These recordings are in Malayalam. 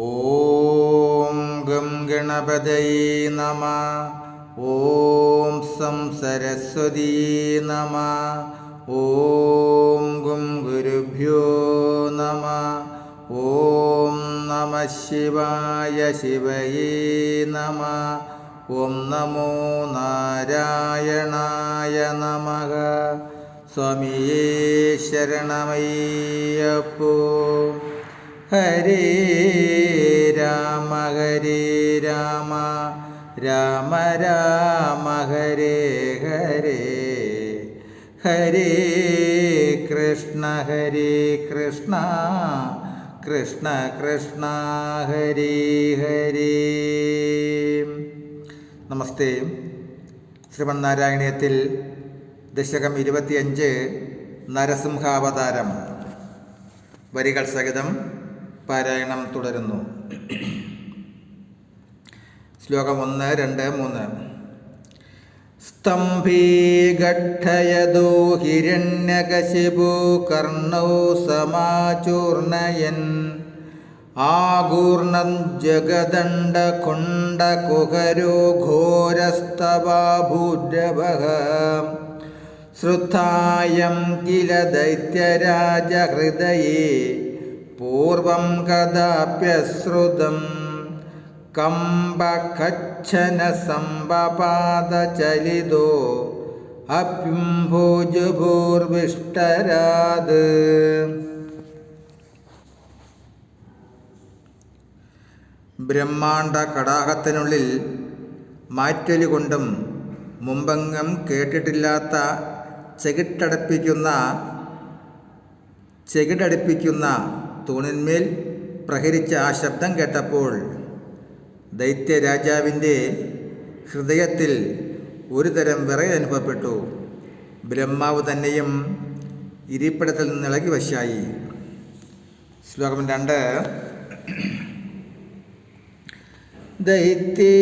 ഓം ഗം ഗണപതയേ നമ. ഓം സം സരസ്വതീ നമ. ഓം ഗും ഗുരുഭ്യോ നമ. ഓം നമ ശിവായ ശിവയേ നമ. ഓം നമോ നാരായണായ നമഃ. സ്വാമിയേ ശരണമയ്യപ്പോ. ഹരേ രാമ ഹരേ രാമ. രാമ രാമ ഹരേ ഹരേ. ഹരേ കൃഷ്ണ ഹരേ കൃഷ്ണ. കൃഷ്ണ കൃഷ്ണ ഹരേ ഹരേ. നമസ്തേ. ശ്രീമന്നാരായണീയത്തിൽ ദശകം ഇരുപത്തിയഞ്ച് നരസിംഹാവതാരം. വരികൾ സഹിതം പാരായണം തുടരുന്നു. ശ്ലോകം ഒന്ന് രണ്ട് മൂന്ന്. സ്തംഭീഘട്ടയതോ ഹിരണ്യകശിപു കർണൗ സമാചൂർണയൻ. ആകൂർണം ജഗദണ്ഡകുണ്ടകുഹരോ ഘോരസ്തവാഭൂരവ. ശ്രുതായം കില ദൈത്യരാജഹൃദയേ പൂർവം കഥാപ്യശ്രുതം കമ്പകച്ഛന സംഭപാദചലിതോ അഭ്യുംഭോജഭൂർവിഷ്ടരാത് ബ്രഹ്മാണ്ട കടാഹത്തിനുള്ളിൽ മാറ്റൊലികൊണ്ടും മുമ്പെങ്ങും കേട്ടിട്ടില്ലാത്ത ചെകിട്ടടപ്പിക്കുന്ന ചെകിടടുപ്പിക്കുന്ന തൂണിന്മേൽ പ്രഹരിച്ച ആ ശബ്ദം കേട്ടപ്പോൾ ദൈത്യരാജാവിന്റെ ഹൃദയത്തിൽ ഒരു തരം വിറയൽ അനുഭവപ്പെട്ടു. ബ്രഹ്മാവ് തന്നെയും ഇരിപ്പിടത്തിൽ നിന്ന് ഇളകി വശായി. ശ്ലോകം രണ്ട്. ദൈത്യേ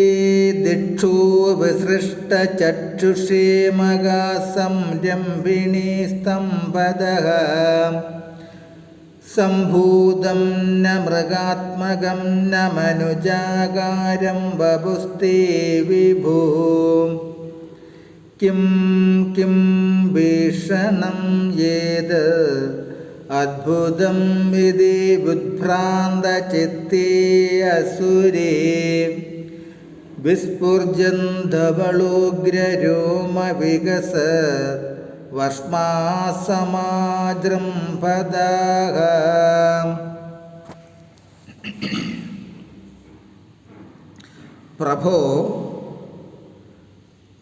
ദിക്ഷു വിസൃഷ്ടചക്ഷുഷേമകാസംരംഭിണീ സ്തംഭതഃ സംഭൂതം ന മൃഗാത്മകം ന മനുജാകാരം വപുസ്തേ വിഭൂ. കിം കിം ഭീഷണം ഏത്? അദ്ഭുതം വിധി ബുദ്ഭ്രാന്തചിത്തേ അസുരേ. വിസ്ഫുർജന്ധവളോഗ്രരോമവികസ വർഷ്മാസമാജൃംഭദാഹ പ്രഭോ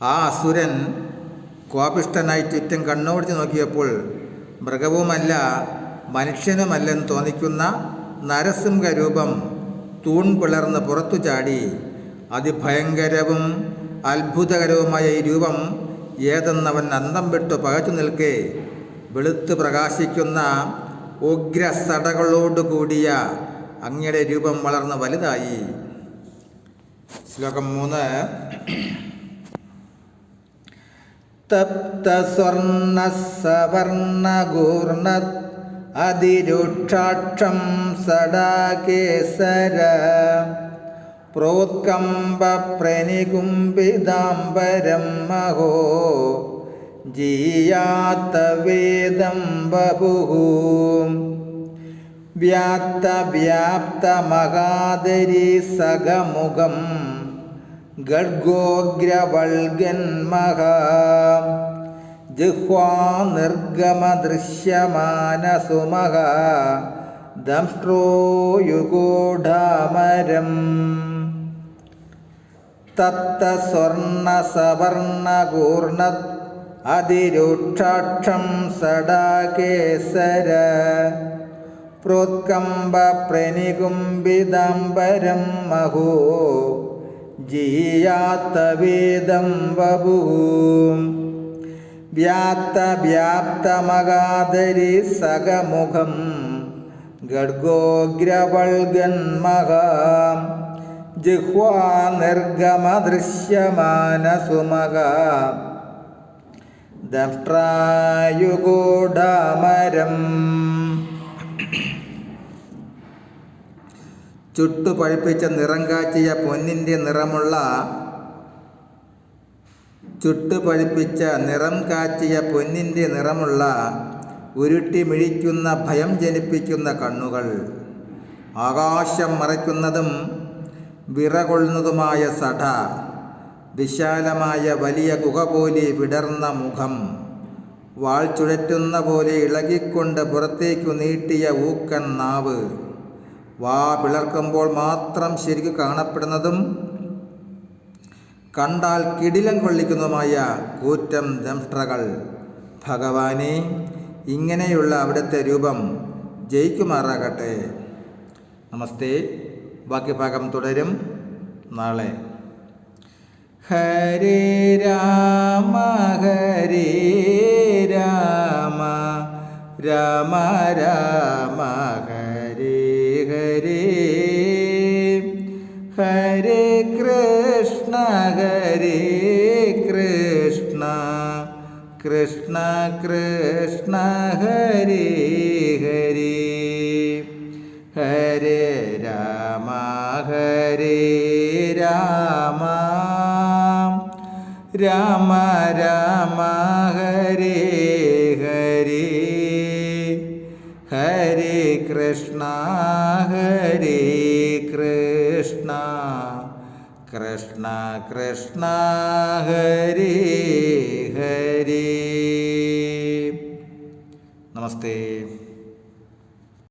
ആ അസുരൻ കോപിഷ്ടനായി ചുറ്റും കണ്ണോടിച്ച് നോക്കിയപ്പോൾ മൃഗവുമല്ല മനുഷ്യനുമല്ലെന്ന് തോന്നിക്കുന്ന നരസിംഹരൂപം തൂൺ പിളർന്ന് പുറത്തു ചാടി. അതിഭയങ്കരവും അത്ഭുതകരവുമായ ഈ രൂപം ഏതെന്നവൻ അന്തം വിട്ടു പകച്ചു നിൽക്കെ. വെളുത്ത് പ്രകാശിക്കുന്ന ഉഗ്രസടകളോടുകൂടിയ അങ്ങയുടെ രൂപം വളർന്ന് വലുതായി. ശ്ലോകം മൂന്ന്. തപ്തസ്വർണസവർണഗൂർണ അതിരുക്ഷാക്ഷം സടാകേസര പ്രോത്കമ്പപ്രനികുംബിതാംബരം മഹോ ജീയാത്തവേദം ബഭുः വ്യാപ്തവ്യാപ്തമഹാദരി സഗമുഖം മഹാ. ജിഹ്വാ നിർഗമദൃശ്യമാനസുമഹ ദംഷ്ട്രോയുഗോഢാമരം. തപ്തസ്വർണസവർണകൂർണ അതിരുക്ഷാക്ഷം സടാകേസര പ്രോത്കമ്പപ്രനികുംബിതാംബരം മഹോ ജീയാത്തവേദം വപൂ. വ്യാപ്തവ്യാപ്തമകാദരി സകമുഖം ഗഡ്ഗോഗ്രവൾഗന്മഹ ജിഹ്വാ നിർഗമദൃശ്യമാനസുമക ദഷ്ട്രായുഗൂഢാമരം ചുട്ടു പഴുപ്പിച്ച നിറം കാച്ചിയ പൊന്നിന്റെ നിറമുള്ള ചുട്ടു പഴുപ്പിച്ച നിറം കാച്ചിയ പൊന്നിന്റെ നിറമുള്ള ഉരുട്ടി മിഴിക്കുന്ന ഭയം ജനിപ്പിക്കുന്ന കണ്ണുകൾ. ആകാശം മറയ്ക്കുന്നതും വിറകൊള്ളുന്നതുമായ സഠ വിശാലമായ വലിയ ഗുഹ പോലെ വിടർന്ന മുഖം വാൾ ചുഴറ്റുന്ന പോലെ ഇളകിക്കൊണ്ട് പുറത്തേക്കു നീട്ടിയ ഊക്കൻ നാവ്. വാ പിളർക്കുമ്പോൾ മാത്രം ശരിക്കു കാണപ്പെടുന്നതും കണ്ടാൽ കിടിലം കൊള്ളിക്കുന്നതുമായ കൂറ്റം ദംഷ്ട്രകൾ. ഭഗവാനെ ഇങ്ങനെയുള്ള അവിടുത്തെ രൂപം ജയിക്കുമാറാകട്ടെ. നമസ്തേ. ബാക്കി ഭാഗം തുടരും. നാളെ. ഹരേ രാമ ഹരേ രാമ. രാമ രാമ ഹരേ ഹരേ. ഹരേ കൃഷ്ണ ഹരേ കൃഷ്ണ. കൃഷ്ണ കൃഷ്ണ ഹരേ ഹരേ. ഹരേ രാമ. രാമ രാമ ഹരേ ഹരേ. ഹരേ കൃഷ്ണ ഹരേ കൃഷ്ണ. കൃഷ്ണ കൃഷ്ണ ഹരേ ഹരേ. നമസ്തേ.